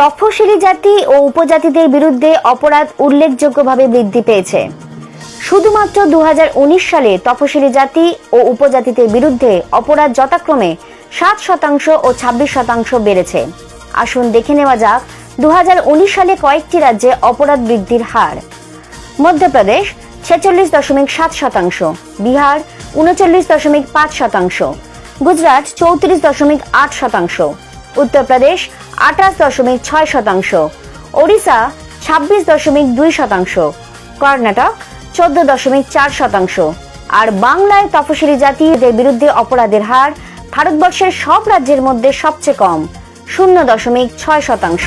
তফসিলি জাতি ও উপজাতিদের বিরুদ্ধে অপরাধ উল্লেখযোগ্যভাবে বৃদ্ধি পেয়েছে। শুধুমাত্র দুহাজার উনিশ সালে তফসিলি জাতি ও উপজাতিদের বিরুদ্ধে অপরাধ যথাক্রমে সাত শতাংশ ও ছাব্বিশ শতাংশ বেড়েছে। আসুন দেখে নেওয়া যাক দু হাজার উনিশ সালে কয়েকটি রাজ্যে অপরাধ বৃদ্ধির হার। মধ্যপ্রদেশ, ছেচল্লিশ দশমিক সাত শতাংশ। বিহার, উনচল্লিশ দশমিক পাঁচ শতাংশ। গুজরাট, চৌত্রিশ দশমিক আট শতাংশ। উত্তরপ্রদেশ আঠাশ দশমিক ছয় শতাংশ, ওড়িশা ছাব্বিশ দশমিক দুই শতাংশ, কর্ণাটক চোদ্দ দশমিক চার শতাংশ। আর বাংলায় তফসিলি জাতিদের বিরুদ্ধে অপরাধের হার ভারতবর্ষের সব রাজ্যের মধ্যে সবচেয়ে কম, শূন্য দশমিক ছয় শতাংশ।